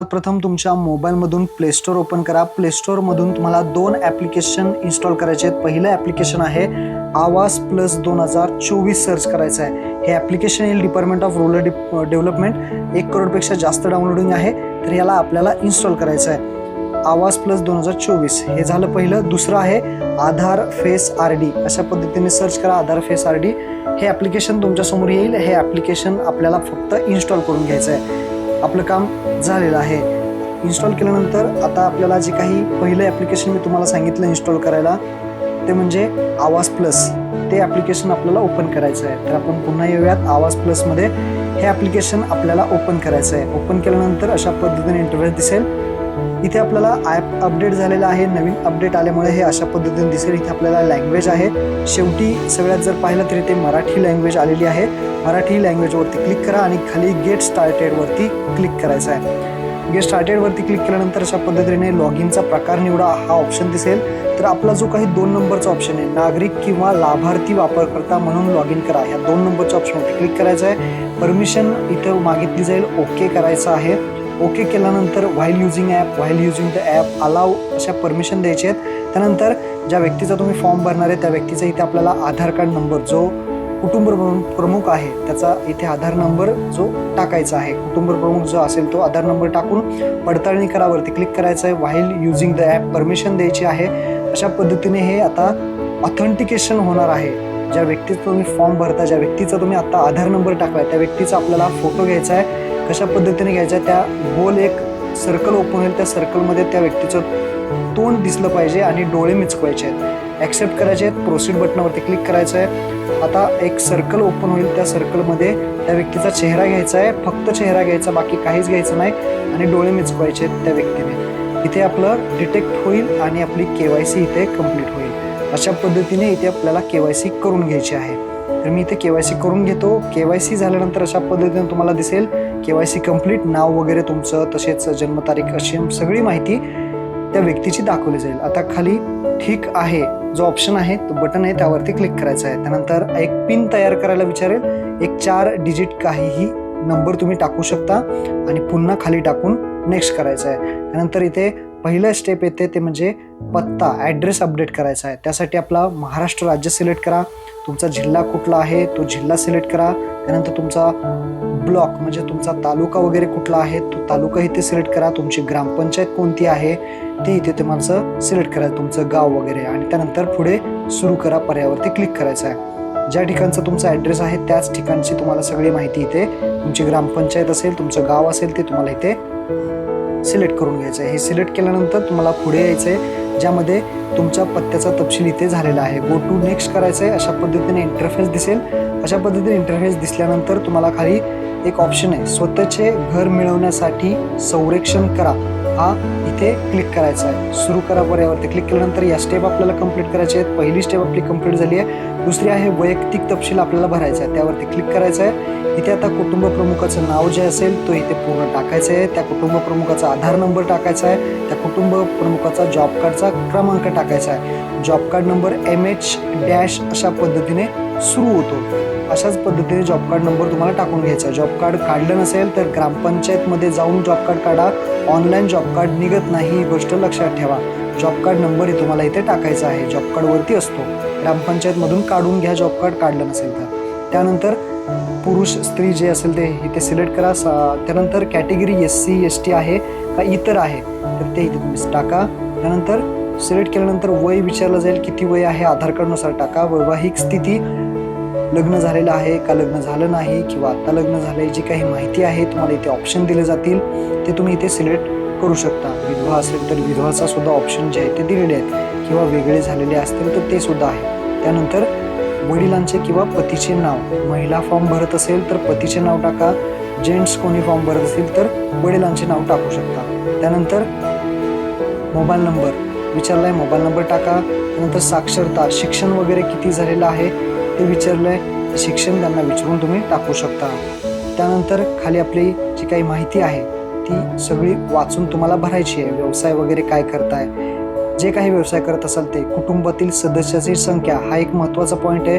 प्रथम तुमच्या मोबाईलमधून प्ले स्टोअर ओपन करा. प्ले स्टोअरमधून तुम्हाला दोन ॲप्लिकेशन इन्स्टॉल करायचे आहेत. पहिलं ॲप्लिकेशन आहे आवाज प्लस दोन हजार चोवीस सर्च करायचं आहे. हे ॲप्लिकेशन येईल डिपार्टमेंट ऑफ रुरल डेव्हलपमेंट एक करोडपेक्षा जास्त डाउनलोडिंग आहे. तर याला आपल्याला इन्स्टॉल करायचं आहे. आवाज प्लस दोन हजार चोवीस. हे झालं पहिलं. दुसरं आहे आधार फेस आर डी. अशा पद्धतीने सर्च करा. Aadhaar face R D. हे ॲप्लिकेशन तुमच्यासमोर येईल. हे ॲप्लिकेशन आपल्याला फक्त इन्स्टॉल करून घ्यायचं आहे. आपलं काम झालेलं आहे. इन्स्टॉल केल्यानंतर आता आपल्याला जे काही पहिलं ॲप्लिकेशन मी तुम्हाला सांगितलं इन्स्टॉल करायला ते म्हणजे आवाज प्लस ते ॲप्लिकेशन आपल्याला ओपन करायचं आहे. तर आपण पुन्हा येऊयात. आवाज प्लसमध्ये हे ॲप्लिकेशन आपल्याला ओपन करायचं आहे. ओपन केल्यानंतर अशा पद्धतीने इंटरव्ह्यू दिसेल. इथे आपल्याला ॲप अपडेट झालेलं आहे. नवीन अपडेट आल्यामुळे हे अशा पद्धतीने दिसेल. इथे आपल्याला लँग्वेज आहे. शेवटी सगळ्यात जर पाहिलं तरी ते मराठी लँग्वेज आलेली आहे. मराठी लँग्वेजवरती क्लिक करा आणि खाली गेट स्टार्टेडवरती क्लिक करायचं आहे. गेट स्टार्टेडवरती क्लिक केल्यानंतर अशा पद्धतीने लॉग इनचा प्रकार निवडा. हा ऑप्शन दिसेल. तर आपला जो काही दोन नंबरचा ऑप्शन आहे नागरिक किंवा लाभार्थी वापरकर्ता म्हणून लॉग इन करा. ह्या दोन नंबरच्या ऑप्शनवरती क्लिक करायचं आहे. परमिशन इथं मागितली जाईल. ओके करायचं आहे. ओके केल्यानंतर while using app while using the app allow अशा परमिशन द्यायचे आहेत. त्यानंतर ज्या व्यक्तीचा तुम्ही फॉर्म भरणार आहे त्या व्यक्तीचा इथे आपल्याला आधार कार्ड नंबर जो कुटुंब प्रमुख- प्रमुख आहे त्याचा इथे आधार नंबर जो टाकायचा आहे. कुटुंब प्रमुख जो असेल तो आधार नंबर टाकून पडताळणी करावरती क्लिक करायचं आहे. While using the app permission द्यायची आहे. अशा पद्धतीने हे आता ऑथेंटिकेशन होणार आहे. ज्या व्यक्तीचा तुम्ही फॉर्म भरता ज्या व्यक्तीचा तुम्ही आता आधार नंबर टाकलाय त्या व्यक्तीचा आपल्याला फोटो घ्यायचा आहे. कशा पद्धतीने घ्यायचा त्या गोल एक सर्कल ओपन होईल त्या सर्कलमध्ये त्या व्यक्तीचं तोंड दिसलं पाहिजे आणि डोळे मिचकवायचे आहेत. ॲक्सेप्ट करायचे आहेत प्रोसीड बटनावरती क्लिक करायचं आहे. आता एक सर्कल ओपन होईल त्या सर्कलमध्ये त्या व्यक्तीचा चेहरा घ्यायचा आहे फक्त चेहरा घ्यायचा बाकी काहीच घ्यायचं नाही आणि डोळे मिचकवायचे आहेत त्या व्यक्तीने. इथे आपलं डिटेक्ट होईल आणि आपली के वाय सी इथे कंप्लीट होईल. अशा पद्धतीने इथे आपल्याला के वाय सी करून घ्यायची आहे. तर मी इथे के वाय सी करून घेतो. के वाय सी झाल्यानंतर अशा पद्धतीने तुम्हाला दिसेल के वाय सी कंप्लीट नाव वगैरे तुमचं तसेच जन्मतारीख अशी सगळी माहिती त्या व्यक्तीची दाखवली जाईल. आता खाली ठीक आहे जो ऑप्शन आहे तो बटन आहे त्यावरती क्लिक करायचा आहे. त्यानंतर एक पिन तयार करायला विचारेल. एक चार डिजिट काहीही नंबर तुम्ही टाकू शकता आणि पुन्हा खाली टाकून नेक्स्ट करायचं आहे. त्यानंतर इथे पहिलं स्टेप येते ते म्हणजे पत्ता ॲड्रेस अपडेट करायचा आहे. त्यासाठी आपला महाराष्ट्र राज्य सिलेक्ट करा. तुमचा जिल्हा कुठला आहे तो जिल्हा सिलेक्ट करा. त्यानंतर तुमचा ब्लॉक म्हणजे तुमचा तालुका वगैरे कुठला आहे तो तालुका इथे सिलेक्ट करा. तुमची ग्रामपंचायत कोणती आहे ती इथे तुम्हाला सिलेक्ट करा तुमचं गाव वगैरे. आणि त्यानंतर पुढे सुरू करा पर्यावरती क्लिक करायचं आहे. ज्या ठिकाणचा तुमचा ॲड्रेस आहे त्याच ठिकाणची तुम्हाला सगळी माहिती इथे तुमची ग्रामपंचायत असेल तुमचं गाव असेल ते तुम्हाला इथे सिलेक्ट करून घ्यायचं आहे. हे सिलेक्ट केल्यानंतर तुम्हाला पुढे यायचं आहे ज्यामध्ये तुमच्या पत्त्याचा तपशील इथे झालेला आहे. गो टू नेक्स्ट करायचं आहे अशा पद्धतीने इंटरफेस दिसेल. अशा पद्धतीने इंटरफेस दिसल्यानंतर तुम्हाला खाली एक ऑप्शन आहे. स्वतःचे घर मिळवण्यासाठी संरक्षण करा. हा इथे क्लिक करायचा आहे. सुरू करा पर्यावरती क्लिक केल्यानंतर या स्टेप आपल्याला कंप्लीट करायचे आहेत. पहिली स्टेप आपली कंप्लीट झाली आहे. दुसरी आहे वैयक्तिक तपशील आपल्याला भरायचा आहे. त्यावरती क्लिक करायचं आहे. इथे आता कुटुंब प्रमुखाचं नाव जे असेल तो इथे पूर्ण टाकायचं आहे. त्या कुटुंब प्रमुखाचा आधार नंबर टाकायचा आहे. त्या कुटुंब प्रमुखाचा जॉब कार्डचा क्रमांक टाकायचा आहे. Job card number M H dash अशा पद्धतीने सुरू होतो. अशाच पद्धतीने जॉब कार्ड नंबर तुम्हाला टाकून घ्यायचा आहे. जॉब कार्ड काढलं नसेल तर ग्रामपंचायतमध्ये जाऊन जॉब कार्ड काढा. ऑनलाईन जॉब कार्ड निघत नाही ही गोष्ट लक्षात ठेवा. जॉब कार्ड नंबर हे तुम्हाला इथे टाकायचा आहे. जॉब कार्डवरती असतो. ग्रामपंचायतमधून काढून घ्या जॉब कार्ड काढलं नसेल तर. त्यानंतर पुरुष स्त्री जे असेल ते इथे सिलेक्ट करा. सा- त्यानंतर category S C S T आहे का इतर आहे तर ते इथे तुम्ही टाका. त्यानंतर सिलेक्ट केल्यानंतर वय विचारलं जाईल किती वय आहे. आधार कार्डनुसार टाका. वैवाहिक स्थिती लग्न झालेलं आहे का लग्न झालं नाही किंवा आत्ता लग्न झालंय जी काही माहिती आहे तुम्हाला इथे ऑप्शन दिले जातील ते तुम्ही इथे सिलेक्ट करू शकता. विधवा असेल तर विधवाचा सुद्धा ऑप्शन जे आहे ते दिलेले आहेत. किंवा वेगळे झालेले असतील तर ते सुद्धा आहे. त्यानंतर वडिलांचे किंवा पतीचे नाव. महिला फॉर्म भरत असेल तर पतीचे नाव टाका. जेंट्स कोणी फॉर्म भरत असतील तर वडिलांचे नाव टाकू शकता. त्यानंतर मोबाईल नंबर विचारलाय मोबाईल नंबर टाका. त्यानंतर साक्षरता. शिक्षण वगैरे किती झालेलं आहे? ते आहे शिक्षण त्यांना विचारून तुम्ही टाकू शकता. त्यानंतर खाली आपली जी काही माहिती आहे ती सगळी वाचून तुम्हाला भरायची आहे. व्यवसाय वगैरे काय करताय जे काही व्यवसाय करत असाल ते. कुटुंबातील सदस्याची संख्या हा एक महत्त्वाचा पॉईंट आहे.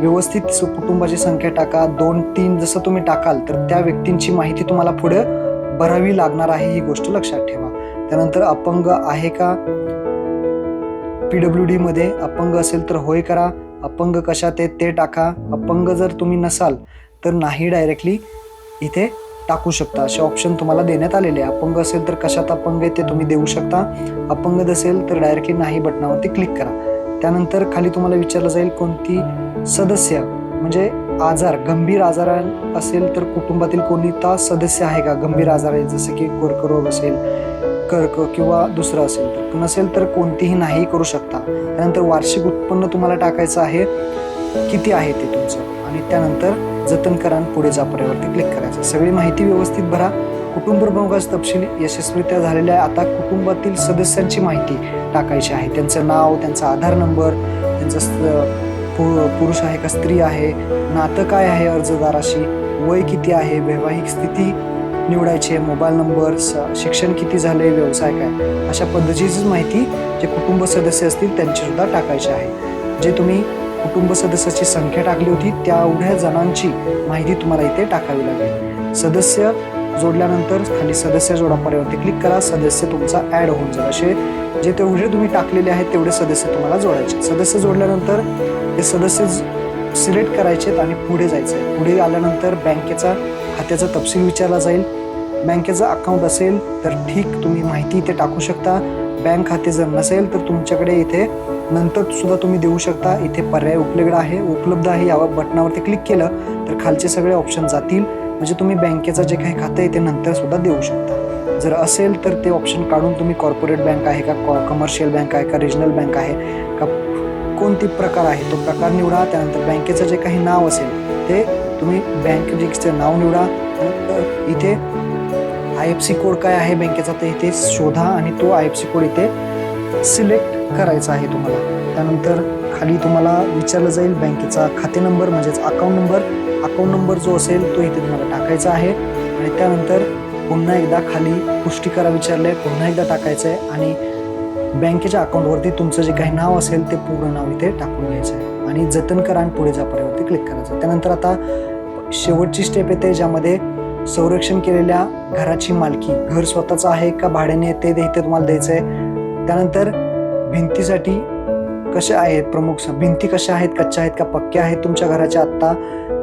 व्यवस्थित कुटुंबाची संख्या टाका. दोन तीन जसं तुम्ही टाकाल तर त्या व्यक्तींची माहिती तुम्हाला पुढे भरावी लागणार आहे ही गोष्ट लक्षात ठेवा. त्यानंतर अपंग आहे का? पी डब्ल्यू डीमध्ये अपंग असेल तर होय करा. अपंग कशात आहेत ते टाका. अपंग जर तुम्ही नसाल तर नाही डायरेक्टली इथे टाकू शकता. असे ऑप्शन तुम्हाला देण्यात आलेले आहे. अपंग असेल तर कशात अपंग आहे ते तुम्ही देऊ शकता. अपंग नसेल तर डायरेक्टली नाही बटनावरती क्लिक करा. त्यानंतर खाली तुम्हाला विचारलं जाईल कोणती सदस्य म्हणजे आजार गंभीर आजार असेल तर कुटुंबातील कोणता सदस्य आहे का? गंभीर आजार आहे जसं की कर्करोग असेल कर्क किंवा दुसरं असेल तर. नसेल तर कोणतीही नाही करू शकता. त्यानंतर वार्षिक उत्पन्न तुम्हाला टाकायचं आहे. किती आहे ते तुमचं? आणि त्यानंतर जतन करा आणि पुढे जा पर्यावरती क्लिक करायचं. सगळी माहिती व्यवस्थित भरा. कुटुंब प्रमुखाचा तपशील यशस्वीरित्या झालेल्या आहे. आता कुटुंबातील सदस्यांची माहिती टाकायची आहे. त्यांचं नाव त्यांचा आधार नंबर त्यांचं पु- पुरुष आहे का स्त्री आहे नातं काय आहे अर्जदाराशी वय किती आहे वैवाहिक स्थिती निवडायचे मोबाईल नंबर शिक्षण किती झाले व्यवसाय काय अशा पद्धतीचीच माहिती जे कुटुंब सदस्य असतील त्यांचीसुद्धा टाकायची आहे. जे तुम्ही कुटुंब सदस्याची संख्या टाकली होती त्या एवढ्या जणांची माहिती तुम्हाला इथे टाकावी लागेल. सदस्य जोडल्यानंतर खाली सदस्य जोडा पर्यावरती क्लिक करा सदस्य तुमचा ऍड होऊन जाईल. असे जे तेवढे तुम्ही टाकलेले आहेत तेवढे सदस्य तुम्हाला जोडायचे सदस्य जोडल्यानंतर ते सदस्य सिलेक्ट करायचे आणि पुढे जायचं आहे पुढे आल्यानंतर बँकेचा खात्याचा तपशील विचारला जाईल. बँकेचं अकाउंट असेल तर ठीक तुम्ही माहिती इथे टाकू शकता. बँक खाते जर नसेल तर तुमच्याकडे इथे नंतर सुद्धा तुम्ही देऊ शकता. इथे पर्याय उपलब्ध आहे उपलब्ध आहे यावर बटनावरती क्लिक केलं तर खालचे सगळे ऑप्शन जातील. म्हणजे तुम्ही बँकेचं जे काही खातं आहे ते नंतर सुद्धा देऊ शकता. जर असेल तर ते ऑप्शन काढून तुम्ही कॉर्पोरेट बँक आहे का कॉ कमर्शियल बँक आहे का रिजनल बँक आहे का कोणती प्रकार आहे? तो प्रकार निवडा त्यानंतर बँकेचं जे काही नाव असेल ते तुम्ही बँकेचं नाव निवडा. इथे आय एफ सी कोड काय आहे बँकेचा ते इथे शोधा आणि तो आय एफ सी कोड इथे सिलेक्ट करायचा आहे तुम्हाला. त्यानंतर खाली तुम्हाला विचारलं जाईल बँकेचा खाते नंबर म्हणजेच अकाउंट नंबर. अकाउंट नंबर जो असेल तो इथे तुम्हाला टाकायचा आहे. आणि त्यानंतर पुन्हा एकदा खाली पुष्टी करा विचारले पुन्हा एकदा टाकायचं आहे आणि बँकेच्या अकाउंटवरती तुमचं जे काही नाव असेल ते पूर्ण नाव इथे टाकून घ्यायचं आहे. आणि जतन करा आणि पुढे जा पर्यावरती क्लिक करायचं त्यानंतर आता शेवटची स्टेप येते ज्यामध्ये संरक्षण केलेल्या घराची मालकी. घर स्वतःचं आहे का भाड्याने येते ते इथे तुम्हाला द्यायचं आहे. त्यानंतर भिंतीसाठी कशा आहेत प्रमुख भिंती कशा आहेत कच्च्या आहेत का पक्क्या आहेत तुमच्या घराच्या आत्ता.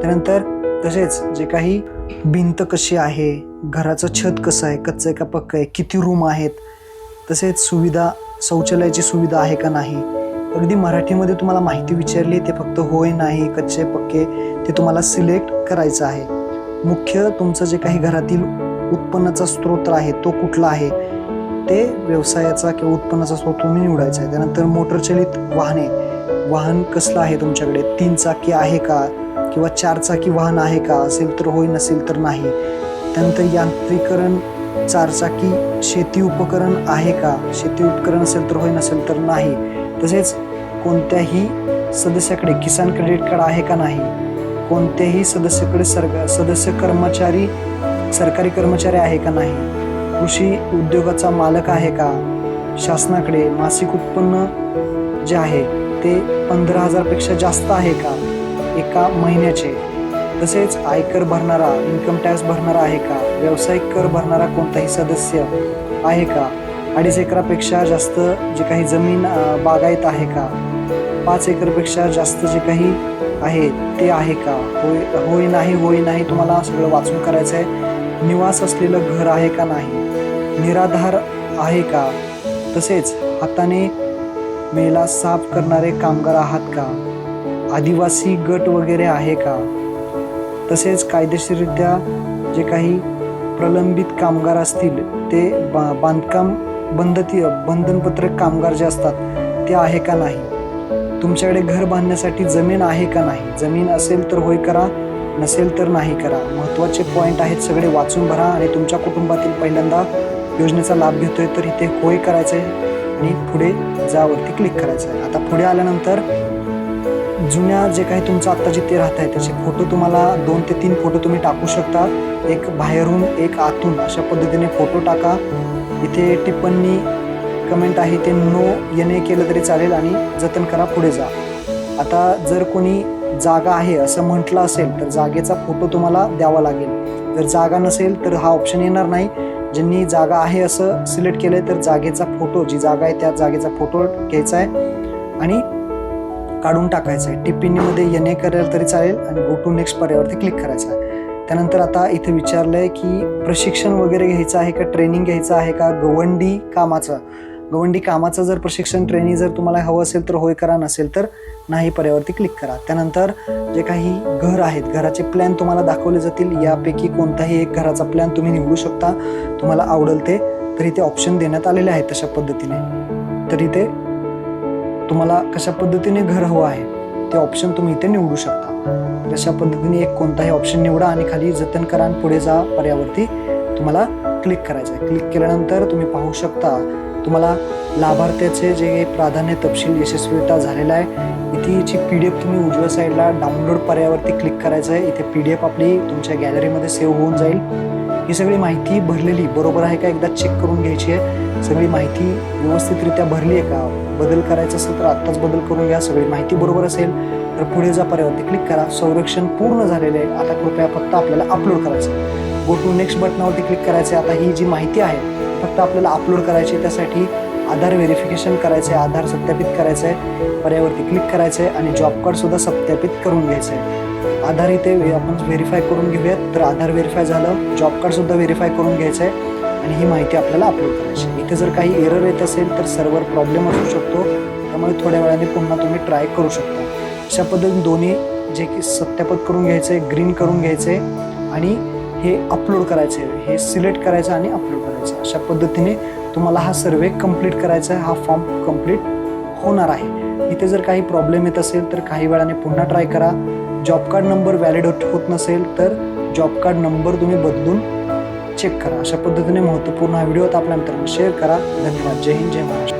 त्यानंतर तसेच जे काही भिंत कशी आहे घराचं छत कसं आहे कच्चं आहे का पक्क आहे किती रूम आहेत. तसेच सुविधा शौचालयाची सुविधा आहे का नाही? अगदी मराठीमध्ये तुम्हाला माहिती विचारली ते फक्त होय नाही कच्चे पक्के ते तुम्हाला सिलेक्ट करायचं आहे. मुख्य तुमचं जे काही घरातील उत्पन्नाचा स्रोत आहे तो कुठला आहे? ते व्यवसायाचा किंवा उत्पन्नाचा स्रोत तुम्ही निवडायचा आहे. त्यानंतर मोटरचालित वाहने. वाहन कसलं आहे तुमच्याकडे? तीन चाकी आहे का? किंवा चार चाकी वाहन आहे का? असेल तर होय नसेल तर नाही. त्यानंतर यांत्रिकरण चारचाकी शेती उपकरण आहे का? शेती उपकरण असेल तर होय नसेल तर नाही. तसेच कोणत्याही सदस्याकडे किसान क्रेडिट कार्ड आहे का नाही? कोणत्याही सदस्याकडे सर सदस्य कर्मचारी सरकारी कर्मचारी आहे का नाही? कृषी उद्योगाचा मालक आहे का? शासनाकडे मासिक उत्पन्न जे आहे ते पंधरा हजारपेक्षा जास्त आहे का? एका महिन्याचे. तसेच आयकर भरणारा इन्कम टॅक्स भरणारा आहे का? व्यावसायिक कर भरणारा कोणताही सदस्य आहे का? अडीच एकरापेक्षा जास्त जे काही जमीन बागायत आहे का? पाच एकरपेक्षा जास्त जे काही आहे ते आहे का? होय होय नाही होय नाही तुम्हाला सगळं वाचून करायचं आहे निवास असलेलं घर आहे का नाही? निराधार आहे का? तसेच हाताने मेला साफ करणारे कामगार आहात का? आदिवासी गट वगैरे आहे का? तसेच कायदेशीररित्या जे काही प्रलंबित कामगार असतील ते बा बांधकाम बंधती बंधनपत्रक कामगार जे असतात ते आहे का नाही? तुमच्याकडे घर बांधण्यासाठी जमीन आहे का नाही? जमीन असेल तर होय करा नसेल तर नाही करा. महत्त्वाचे पॉईंट आहेत सगळे वाचून भरा आणि तुमच्या कुटुंबातील पहिल्यांदा योजनेचा लाभ घेतोय तर इथे होय करायचं आहे आणि पुढे जावरती क्लिक करायचं आहे आता पुढे आल्यानंतर जुन्या जे काही तुमचं आत्ता जिथे राहत आहे त्याचे फोटो तुम्हाला दोन ते तीन फोटो तुम्ही टाकू शकता. एक बाहेरून एक आतून. अशा पद्धतीने फोटो टाका. इथे टिप्पणी कमेंट आहे ते नो येणे केलं तरी चालेल आणि जतन करा पुढे जा. आता जर कोणी जागा आहे असं म्हटलं असेल तर जागेचा फोटो तुम्हाला द्यावा लागेल. जर जागा नसेल तर हा ऑप्शन येणार नाही. ज्यांनी जागा आहे असं सिलेक्ट केलं तर जागेचा फोटो जी जागा आहे त्या जागेचा फोटो घ्यायचा आहे. आणि काढून टाकायचं आहे टिप्पणीमध्ये ए करायला तरी चालेल आणि गो टू नेक्स्ट पर्यावरती क्लिक करायचं आहे. त्यानंतर आता इथे विचारलंय की प्रशिक्षण वगैरे घ्यायचं आहे का ट्रेनिंग घ्यायचं आहे का गवंडी कामाचं? गवंडी कामाचं जर प्रशिक्षण ट्रेनिंग जर तुम्हाला हवं असेल तर होय करा नसेल तर नाही पर्यावरती क्लिक करा. त्यानंतर जे काही घर आहेत घराचे प्लॅन तुम्हाला दाखवले जातील. यापैकी कोणताही एक घराचा प्लॅन तुम्ही निवडू शकता. तुम्हाला आवडेल ते तर इथे ऑप्शन देण्यात आलेले आहेत तशा पद्धतीने. तर इथे तुम्हाला कशा पद्धतीने घर हवं आहे ते ऑप्शन तुम्ही इथे निवडू शकता. कशा पद्धतीने एक कोणताही ऑप्शन निवडा आणि खाली जतन करा आणि पुढे जा पर्यावरती तुम्हाला क्लिक करायचं आहे. क्लिक केल्यानंतर तुम्ही पाहू शकता तुम्हाला लाभार्थ्याचे जे प्राधान्य तपशील यशस्वीता झालेला आहे इथे याची पी डी एफ तुम्ही उजव्या साईडला डाउनलोड पर्यावरती क्लिक करायचं आहे. इथे पी डी एफ आपली तुमच्या गॅलरीमध्ये सेव्ह होऊन जाईल. ही सगळी माहिती भरलेली बरोबर आहे का? एकदा चेक करून घ्यायची आहे. सगळी माहिती व्यवस्थितरित्या भरली आहे का? बदल करायचा असेल तर आत्ताच बदल करून घ्या सगळी माहिती बरोबर असेल तर पुढे जा पर्यावरती क्लिक करा. संरक्षण पूर्ण झालेलं आहे. आता कृपया फक्त आपल्याला अपलोड करायचं आहे. गो टू नेक्स्ट बटनावरती क्लिक करायचं आहे. आता ही जी माहिती आहे फक्त आपल्याला अपलोड करायची आहे. त्यासाठी आधार व्हेरिफिकेशन करायचं आहे आधार सत्यापित करायचं आहे पर्यावरती क्लिक करायचं आहे आणि जॉब कार्डसुद्धा सत्यापित करून घ्यायचं आहे आधार इथे आपण व्हेरीफाय करून घेऊयात. तर आधार व्हेरीफाय झालं जॉब कार्डसुद्धा व्हेरीफाय करून घ्यायचं आहे आणि ही माहिती आपल्याला अपलोड करायची आहे. इथे जर काही एरर येत असेल तर सर्व्हर प्रॉब्लेम असू शकतो. त्यामुळे थोड्या वेळाने पुन्हा तुम्ही ट्राय करू शकता. अशा पद्धतीने दोन्ही जे की सत्यापित करून घ्यायचं आहे ग्रीन करून घ्यायचं आहे आणि हे अपलोड करायचं आहे हे सिलेक्ट करायचं आणि अपलोड करायचं. अशा पद्धतीने तुम्हाला हा सर्वे कंप्लीट करायचा आहे हा फॉर्म कंप्लीट होणार आहे. इथे जर काही प्रॉब्लेम येत असेल तर काही वेळाने पुन्हा ट्राय करा. जॉब कार्ड नंबर व्हॅलिड होत नसेल तर जॉब कार्ड नंबर तुम्ही बदलून चेक करा. अशा पद्धतीने महत्त्वपूर्ण हा व्हिडिओ आपल्या मित्रांना शेअर करा. धन्यवाद. जय हिंद जय महाराष्ट्र.